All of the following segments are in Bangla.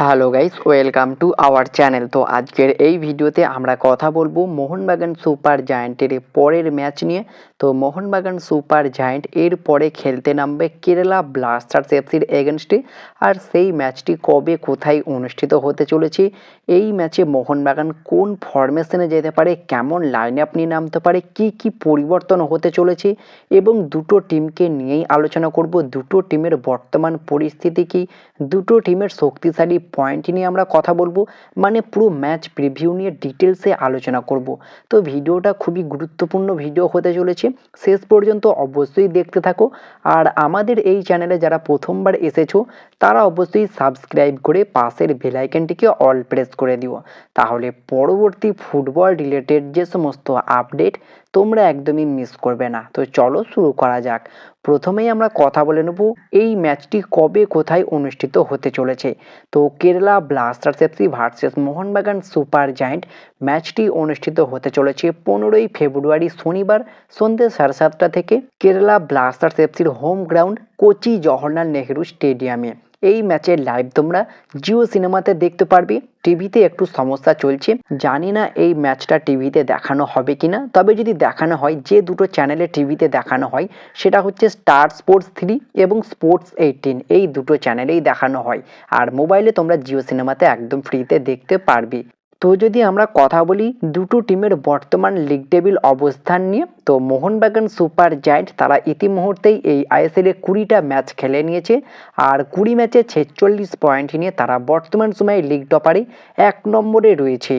Hello guys welcome to our channel তো আজকের এই ভিডিওতে আমরা কথা বলব মোহনবাগান সুপার জায়েন্টের পরের ম্যাচ নিয়ে। তো মোহনবাগান সুপার জায়েন্ট এর পরে খেলতে নামবে কেরালা ব্লাস্টার্স এফসির এগেনস্টে আর সেই ম্যাচটি কবে, কোথায় অনুষ্ঠিত হতে চলেছে এই ম্যাচে মোহনবাগান কোন ফরমেশনে যেতে পারে? কেমন লাইন আপ নিয়ে নামতে পারে? কি কি পরিবর্তন হতে চলেছে? এবং দুটো টিমকে নিয়েই আলোচনা করব। দুটো টিমের বর্তমান পরিস্থিতি কি? দুটো টিমের শক্তিশালী পয়েন্ট নিয়ে আমরা কথা বলব। মানে পুরো ম্যাচ প্রিভিউ নিয়ে ডিটেলসে আলোচনা করব। তো ভিডিওটা খুবই গুরুত্বপূর্ণ ভিডিও হতে চলেছে। শেষ পর্যন্ত অবশ্যই দেখতে থাকো। আর আমাদের এই চ্যানেলে যারা প্রথমবার এসেছ, তারা অবশ্যই সাবস্ক্রাইব করে পাশের বেলাইকনটিকে অল প্রেস করে দিও তাহলে পরবর্তী ফুটবল রিলেটেড যে সমস্ত আপডেট তোমরা একদমই মিস করবে না। তো চলো শুরু করা যাক। প্রথমেই আমরা কথা বলে নেব এই ম্যাচটি কবে কোথায় অনুষ্ঠিত হতে চলেছে। তো Kerala Blasters FC versus Mohun Bagan Super Giant ম্যাচটি অনুষ্ঠিত হতে চলেছে পনেরোই ফেব্রুয়ারি শনিবার সন্ধ্যে সাড়ে সাতটা থেকে। কেরালা ব্লাস্টার্স এফসির হোম গ্রাউন্ড কোচি জওহরলাল নেহেরু স্টেডিয়ামে এই ম্যাচের লাইভ তোমরা জিও সিনেমাতে দেখতে পারবে। টিভিতে একটু সমস্যা চলছে। জানি না এই ম্যাচটা টিভিতে দেখানো হবে কিনা। তবে যদি দেখানো হয়, যে দুটো চ্যানেলে টিভিতে দেখানো হয়, সেটা হচ্ছে স্টার স্পোর্টস থ্রি এবং স্পোর্টস এইটিন এই দুটো চ্যানেলেই দেখানো হয়। আর মোবাইলে তোমরা জিও সিনেমাতে একদম ফ্রিতে দেখতে পারবে। তো যদি আমরা কথা বলি দুটো টিমের বর্তমান লিগ টেবিল অবস্থান নিয়ে, তো মোহনবাগান সুপার জায়েন্ট তারা ইতিমুহূর্তেই এই আইএসএলে কুড়িটা ম্যাচ খেলে নিয়েছে আর কুড়ি ম্যাচে ছেচল্লিশ পয়েন্ট নিয়ে তারা বর্তমান সময়ে লিগ টপারে এক নম্বরে রয়েছে।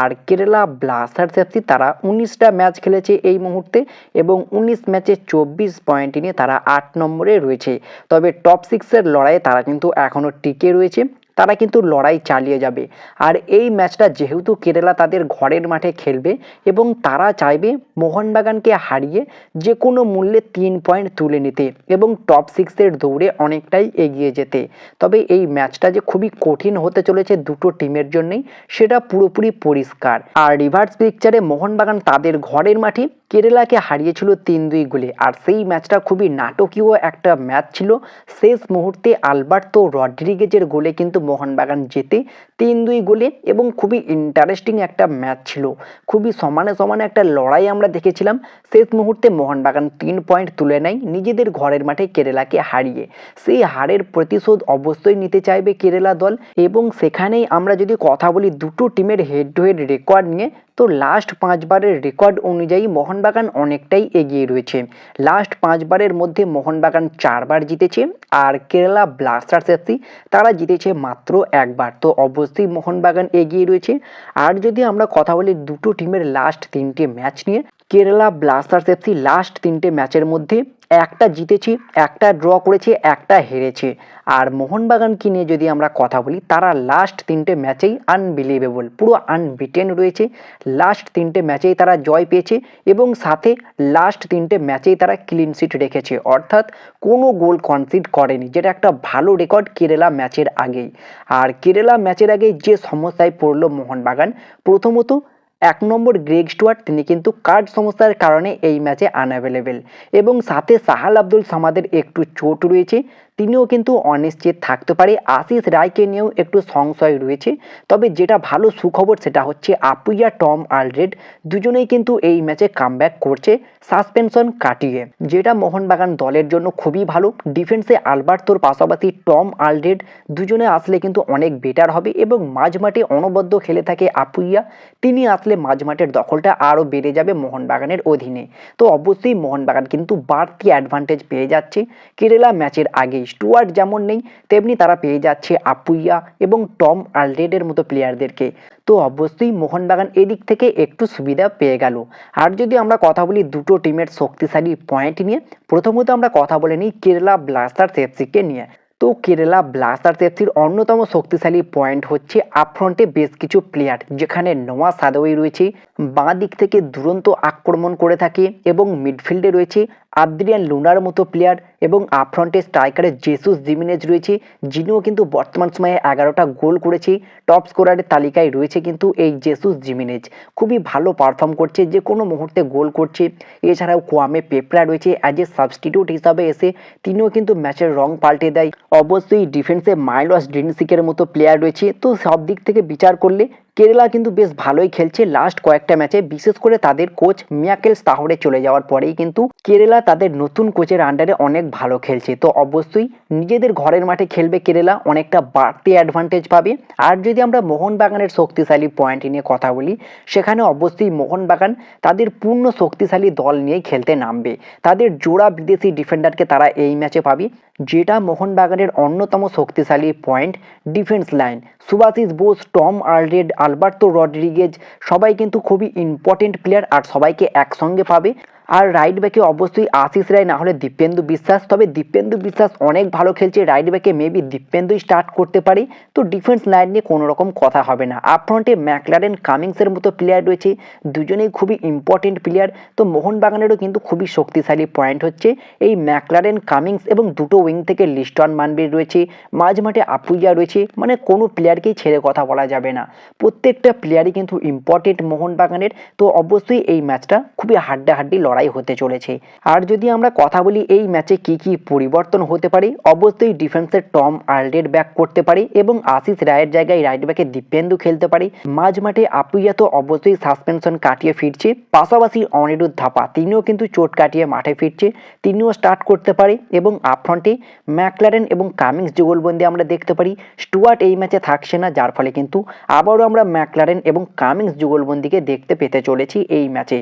আর কেরালা ব্লাস্টার্স এফসি তারা উনিশটা ম্যাচ খেলেছে এই মুহূর্তে এবং উনিশ ম্যাচে চব্বিশ পয়েন্ট নিয়ে তারা আট নম্বরে রয়েছে। তবে টপ সিক্সের লড়াইয়ে তারা কিন্তু এখনও টিকে রয়েছে। তারা কিন্তু লড়াই চালিয়ে যাবে। আর এই ম্যাচটা যেহেতু কেরালা তাদের ঘরের মাঠে খেলবে এবং তারা চাইবে মোহনবাগানকে হারিয়ে যে কোনো মূল্যে তিন পয়েন্ট তুলে নিতে এবং টপ সিক্সের দৌড়ে অনেকটাই এগিয়ে যেতে। তবে এই ম্যাচটা যে খুবই কঠিন হতে চলেছে দুটো টিমের জন্যই, সেটা পুরোপুরি পরিষ্কার। আর রিভার্স পিকচারে মোহনবাগান তাদের ঘরের মাঠে কেরালাকে হারিয়েছিল তিন দুই গোলে। আর সেই ম্যাচটা খুবই নাটকীয় একটা ম্যাচ ছিল। শেষ মুহূর্তে আলবার্তো রড্রিগেজের গোলে কিন্তু মোহনবাগান জেতে তিন দুই গোলে এবং খুবই ইন্টারেস্টিং একটা ম্যাচ ছিল। খুবই সমানে সমানে একটা লড়াই আমরা দেখেছিলাম। শেষ মুহূর্তে মোহনবাগান তিন পয়েন্ট তুলে নেয় নিজেদের ঘরের মাঠে কেরালাকে হারিয়ে। সেই হারের প্রতিশোধ অবশ্যই নিতে চাইবে কেরালা দল এবং সেখানেই আমরা যদি কথা বলি দুটো টিমের হেড টু হেড রেকর্ড নিয়ে, তো লাস্ট পাঁচবারের রেকর্ড অনুযায়ী মোহনবাগান অনেকটাই এগিয়ে রয়েছে। লাস্ট পাঁচবারের মধ্যে মোহনবাগান চারবার জিতেছে আর কেরালা ব্লাস্টার্স এফসি তারা জিতেছে মাত্র একবার। তো অবশ্যই মোহনবাগান এগিয়ে রয়েছে। আর যদি আমরা কথা বলি দুটো টিমের লাস্ট তিনটে ম্যাচ নিয়ে কেরালা ব্লাস্টার্স এফসি লাস্ট তিনটে ম্যাচের মধ্যে একটা জিতেছে, একটা ড্র করেছে, একটা হেরেছে। আর মোহনবাগানকে নিয়ে যদি আমরা কথা বলি, তারা লাস্ট তিনটে ম্যাচেই আনবিলিভেবল পুরো আনবিটেন রয়েছে। লাস্ট তিনটে ম্যাচেই তারা জয় পেয়েছে এবং সাথে লাস্ট তিনটে ম্যাচেই তারা ক্লিন সিট রেখেছে। অর্থাৎ কোনো গোল কনসিড করেনি, যেটা একটা ভালো রেকর্ড কেরালা ম্যাচের আগেই। আর কেরালা ম্যাচের আগে যে সমস্যায় পড়ল মোহনবাগান, প্রথমত এক নম্বর গ্রেগ স্টুয়ার্ট, তিনি কিন্তু কার্ড সমস্যার কারণে এই ম্যাচে আনঅ্যাভেলেবেল এবং সাথে সাহাল আব্দুল সামাদের একটু চোট রয়েছে। তিনিও কিন্তু অনিশ্চিত থাকতে পারে। আশিস রায়কে নিয়েও একটু সংশয় রয়েছে। তবে যেটা ভালো সুখবর সেটা হচ্ছে আপুইয়া, টম আলরেড দুজনেই কিন্তু এই ম্যাচে কামব্যাক করছে সাসপেনশন কাটিয়ে। যেটা মোহনবাগান দলের জন্য খুবই ভালো। ডিফেন্সে আলবার্তোর পাশাপাশি টম আলরেড দুজনে আসলে কিন্তু অনেক বেটার হবে এবং মাঝমাঠে অনবদ্য খেলে থাকে আপুইয়া। তিনি আসলে মাঝমাঠের দখলটা আরও বেড়ে যাবে মোহনবাগানের অধীনে। তো অবশ্যই মোহনবাগান কিন্তু বাড়তি অ্যাডভান্টেজ পেয়ে যাচ্ছে। কেরালা ম্যাচের আগে স্টুয়ার্ট যেমন নেই, তেমনি তারা পেয়ে যাচ্ছে আপুইয়া এবং টম আলরেডের মতো প্লেয়ারদেরকে। তো অবশ্যই মোহনবাগান এদিক থেকে একটু সুবিধা পেয়ে গেল। আর যদি আমরা কথা বলি দুটো টিমের শক্তিশালী পয়েন্ট নিয়ে, প্রথমত আমরা কথা বলে নিই কেরালা ব্লাস্টার্স এফসিকে নিয়ে। তো কেরালা ব্লাস্টার্স এফসির অন্যতম শক্তিশালী পয়েন্ট হচ্ছে আপফ্রন্টে বেশ কিছু প্লেয়ার, যেখানে নোয়া সাদওয়ি রয়েছে, বাঁ দিক থেকে দুরন্ত আক্রমণ করে থাকে এবং মিডফিল্ডে রয়েছে আদ্রিয়ান লুনার মতো প্লেয়ার এবং আপফ্রন্টে স্ট্রাইকারে জেসুস জিমিনেজ রয়েছে, যিনিও কিন্তু বর্তমান সময়ে এগারোটা গোল করেছে। টপ স্কোরারের তালিকায় রয়েছে কিন্তু এই জেসুস জিমিনেজ খুবই ভালো পারফর্ম করছে, যে কোনো মুহূর্তে গোল করছে। এছাড়াও কোয়ামে পেপরা রয়েছে অ্যাজ এ সাবস্টিটিউট হিসাবে এসে তিনিও কিন্তু ম্যাচের রং পাল্টে দেয়। অবশ্যই ডিফেন্সে মাইলস ডেনসিকের মতো প্লেয়ার রয়েছে। তো সব দিক থেকে বিচার করলে কেরালা কিন্তু বেশ ভালোই খেলছে। লাস্ট কয়েকটা ম্যাচে বিশেষ করে তাদের কোচ মিয়াকেল তাহরে চলে যাওয়ার পরেই কিন্তু কেরালা তাদের নতুন কোচের আন্ডারে অনেক ভালো খেলছে। তো অবশ্যই নিজেদের ঘরের মাঠে খেলবে কেরালা, অনেকটা বাড়তি অ্যাডভান্টেজ পাবে। আর যদি আমরা মোহনবাগানের শক্তিশালী পয়েন্ট নিয়ে কথা বলি, সেখানে অবশ্যই মোহনবাগান তাদের পূর্ণ শক্তিশালী দল নিয়ে খেলতে নামবে। তাদের জোড়া বিদেশি ডিফেন্ডারকে তারা এই ম্যাচে পাবে, যেটা মোহনবাগানের অন্যতম শক্তিশালী point defence line Subhasish Bose, Tom Aldred Alberto Rodriguez সবাই কিন্তু খুবই ইম্পর্টেন্ট প্লেয়ার আর সবাইকে একসঙ্গে পাবে। আর রাইট ব্যাকে অবশ্যই আশিস রায়, না হলে দীপেন্দু বিশ্বাস। তবে দীপেন্দু বিশ্বাস অনেক ভালো খেলছে রাইট ব্যাকে মেবি দীপেন্দুই স্টার্ট করতে পারে। তো ডিফেন্স লাইন নিয়ে কোনো রকম কথা হবে না। আপফ্রন্টে ম্যাকলারেন কামিংসের মতো প্লেয়ার রয়েছে। দুজনেই খুবই ইম্পর্টেন্ট প্লেয়ার তো মোহনবাগানেরও কিন্তু খুবই শক্তিশালী পয়েন্ট হচ্ছে। এই ম্যাকলারেন কামিংস এবং দুটো উইং থেকে লিস্টন মানবির রয়েছে। মাঝ মাঠে আপুইয়া রয়েছে। মানে কোনো প্লেয়ারকেই ছেড়ে কথা বলা যাবে না। প্রত্যেকটা প্লেয়ারই কিন্তু ইম্পর্টেন্ট মোহনবাগানের। তো অবশ্যই এই ম্যাচটা খুবই হাড্ডাহাড্ডি লড়াই। হতে চলেছে। আর যদি আমরা কথা বলি এই ম্যাচে কি কি পরিবর্তন হতে পারে, অবশ্যই ডিফেন্সের টম আলডেড ব্যাক করতে পারে এবং আশিস রায়ের জায়গায় রাইট ব্যাকে দীপেন্দু খেলতে পারে। মাঝ মাঠে আপুইয়া তো অবশ্যই সাসপেনশন কাটিয়ে ফিরছে, পাশাপাশি অনিরুদ্ধ থাপা তিনিও কিন্তু চোট কাটিয়ে মাঠে ফিরছে, তিনিও স্টার্ট করতে পারে এবং আপফ্রন্টে ম্যাকলারেন এবং কামিংস যুগলবন্দি আমরা দেখতে পারি স্টুয়ার্ট এই ম্যাচে থাকছে না, যার ফলে কিন্তু আবারও আমরা ম্যাকলারেন এবং কামিংস যুগলবন্দিকে দেখতে পেতে চলেছি এই ম্যাচে।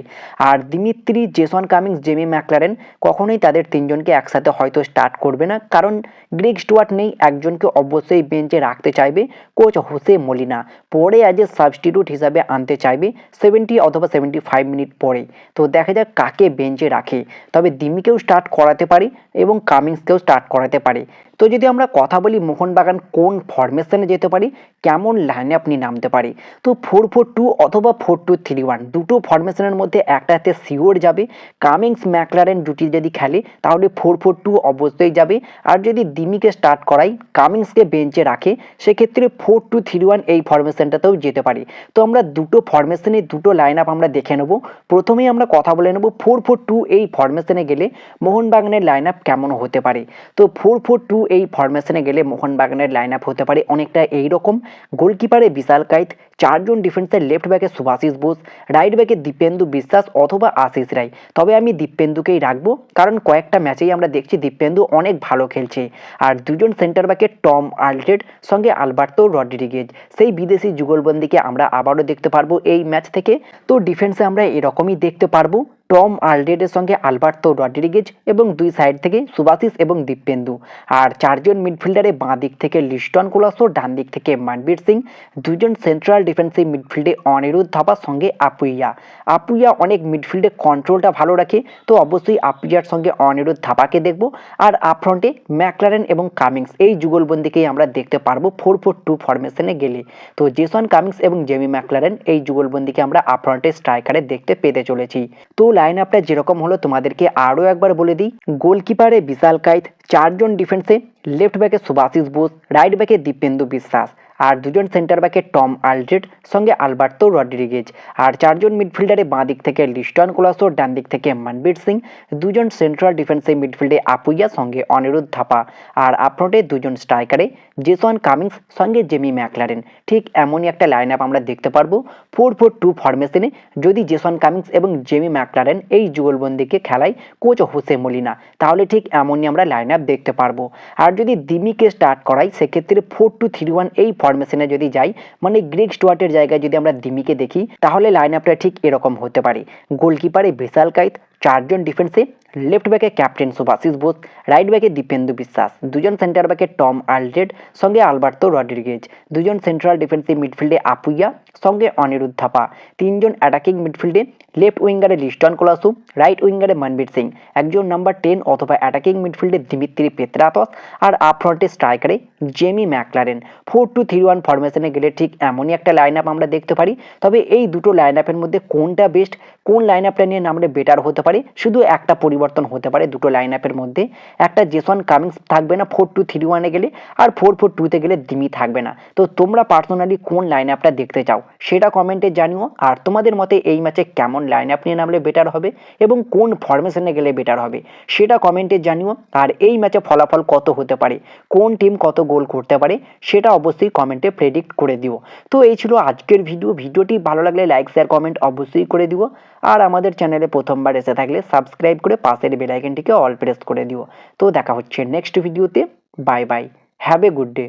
আর Dimitri Jason Cummings, Jamie Maclaren কখনোই তাদের তিনজনকে একসাথে হয়তো স্টার্ট করবে না। কারণ গ্রিক স্টুয়ার্ট নেই, একজনকে অবশ্যই বেঞ্চে রাখতে চাইবে কোচ হোসে মলিনা। পরে অ্যাজ এ সাবস্টিটিউট হিসাবে আনতে চাইবে সেভেন্টি অথবা সেভেন্টি ফাইভ মিনিট পরে। তো দেখা যাক কাকে বেঞ্চে রাখে। তবে দিমিকেও স্টার্ট করাতে পারে এবং কামিংসকেও স্টার্ট করাতে পারে। তো যদি আমরা কথা বলি মোহনবাগান কোন ফরমেশনে যেতে পারি, কেমন লাইনে আপনি নামতে পারে? তো ফোর ফোর টু অথবা ফোর টু থ্রি ওয়ান দুটো ফরমেশনের মধ্যে একটাতে সিওর যাবে। কামিংস ম্যাকলারেন জুটি যদি খেলে, তাহলে ফোর ফোর টু অবশ্যই যাবে। আর যদি দিমিকে স্টার্ট করাই কামিংসকে বেঞ্চে রাখে, সেক্ষেত্রে ফোর টু থ্রি ওয়ান এই ফরমেশনটাতেও যেতে পারি। তো আমরা দুটো ফরমেশনে দুটো লাইন আপ আমরা দেখে নেব। প্রথমেই আমরা কথা বলে নেব ফোর ফোর টু এই ফরমেশনে গেলে মোহনবাগানের লাইন আপ কেমন হতে পারে। তো ফোর ফোর টু এই ফরমেশনে গেলে মোহনবাগানের লাইন আপ হতে পারে অনেকটা এইরকম। গোলকিপারে বিশাল কাইত, চারজন ডিফেন্সের লেফট ব্যাকে সুভাশিস বোস রাইট ব্যাকে দীপেন্দু বিশ্বাস অথবা আশিস রায়। তবে আমি দীপেন্দুকেই রাখব, কারণ কয়েকটা ম্যাচেই আমরা দেখছি দীপেন্দু অনেক ভালো খেলছে। আর দুজন সেন্টার ব্যাকে টম আলটেড, সঙ্গে আলবার্তো রড্রিগেজ। সেই বিদেশি যুগলবন্দিকে আমরা আবারও দেখতে পারব এই ম্যাচ থেকে। তো ডিফেন্সে আমরা এরকমই দেখতে পারব। টম আলডেডের সঙ্গে আলবার্তো রড্রিগেজ এবং দুই সাইড থেকে সুভাশিস এবং দীপেন্দু। আর চারজন মিডফিল্ডারে বাঁ দিক থেকে লিস্টন কোলাসো, ডান দিক থেকে মানবীর সিং দুজন সেন্ট্রাল ডিফেন্সিভ মিডফিল্ডে অনিরুদ্ধ থাপার সঙ্গে আপুইয়া। আপুইয়া অনেক মিডফিল্ডে কন্ট্রোলটা ভালো রাখে, তো অবশ্যই আপুইয়ার সঙ্গে অনিরুদ্ধ থাপাকে দেখব। আর আপফ্রন্টে ম্যাকলারেন এবং কামিংস, এই যুগলবন্দিকেই আমরা দেখতে পারব ফোর ফোর টু ফরমেশনে গেলে। তো জেসন কামিংস এবং জেমি ম্যাকলারেন এই যুগলবন্দিকে আমরা আপফ্রন্টে স্ট্রাইকারে দেখতে পেতে চলেছি। তো লাইন আপটা যেরকম হলো, তোমাদেরকে আরও একবার বলে দিই। গোলকিপারে বিশাল কাইত, চারজন ডিফেন্সে লেফট ব্যাকে সুভাশিস বোস রাইট ব্যাকে দীপেন্দু বিশ্বাস। আর দুজন সেন্টার ব্যাকে টম আলড্রেড সঙ্গে আলবার্তো রড্রিগেজ। আর চারজন মিডফিল্ডারে বাঁ দিক থেকে লিস্টন কোলাসো, ডান দিক থেকে মনবীর সিং। দুজন সেন্ট্রাল ডিফেন্সিভ মিডফিল্ডে আপুইয়া, সঙ্গে অনিরুদ্ধ থাপা। আর আপফ্রন্টে দুজন স্ট্রাইকারে জেসন কামিংস, সঙ্গে জেমি ম্যাকলারেন। ঠিক এমনই একটা লাইন আপ আমরা দেখতে পারব ফোর ফোর টু ফরমেশনে যদি জেসন কামিংস এবং জেমি ম্যাকলারেন এই যুগলবন্দিকে খেলায় কোচ হোসে মলিনা, তাহলে ঠিক এমনই আমরা লাইন আপ দেখতে পারব। আর যদি দিমিকে স্টার্ট করাই, সেক্ষেত্রে ফোর টু থ্রি ওয়ান এই ফরমেশনে যদি যাই মানে গ্রেগ স্টুয়ার্টের জায়গায় যদি আমরা দিমিকে দেখি, তাহলে লাইন আপটা ঠিক এরকম হতে পারে। গোলকিপারে বিশাল কাইত চারজন ডিফেন্সে লেফট ব্যাকে ক্যাপ্টেন সুভাশিস বোস, রাইট ব্যাকে দীপেন্দু বিশ্বাস, দুজন সেন্টার ব্যাকে টম আলড্রেড, সঙ্গে আলবার্তো রড্রিগেজ, দুজন সেন্ট্রাল ডিফেন্সিভ মিডফিল্ডে আপুইয়া, সঙ্গে অনিরুদ্ধ থাপা তিনজন অ্যাটাকিং মিডফিল্ডে লেফট উইঙ্গারে লিস্টন কোলাসু, রাইট উইঙ্গারে মনবীর সিং, একজন নাম্বার টেন অথবা অ্যাটাকিং মিডফিল্ডে দিমিত্রি পেত্রাতস আর আপফ্রন্টে স্ট্রাইকারে Jamie Maclaren. Four two three one ফরমেশনে গেলে ঠিক এমনই একটা লাইন আপ আমরা দেখতে পারি। তবে এই দুটো লাইন আপের মধ্যে কোনটা বেস্ট কোন লাইন আপটা নিয়ে নামলে বেটার হতে পারে, শুধু একটা পরিবর্তন পরিবর্তন হতে পারে দুটো লাইন আপের মধ্যে। একটা জেসন কামিংস থাকবে না ফোর টু থ্রি ওয়ানে গেলে, আর ফোর ফোর টুতে গেলে দিমি থাকবে না। তো তোমরা পার্সোনালি কোন লাইন আপটা দেখতে চাও, সেটা কমেন্টে জানিও। আর তোমাদের মতে এই ম্যাচে কেমন লাইন আপ নিয়ে নামলে বেটার হবে, এবং কোন ফরমেশনে গেলে বেটার হবে, সেটা কমেন্টে জানিও। আর এই ম্যাচে ফলাফল কত হতে পারে, কোন টিম কত গোল করতে পারে, সেটা অবশ্যই কমেন্টে প্রেডিক্ট করে দিও। তো এই ছিল আজকের ভিডিও ভিডিওটি ভালো লাগলে লাইক শেয়ার কমেন্ট অবশ্যই করে দিও। আর আমাদের চ্যানেলে প্রথমবার এসে থাকলে সাবস্ক্রাইব করে পাশের বেলাইকেনটিকে অল প্রেস করে দিও। তো দেখা হচ্ছে নেক্সট ভিডিওতে bye bye have a good day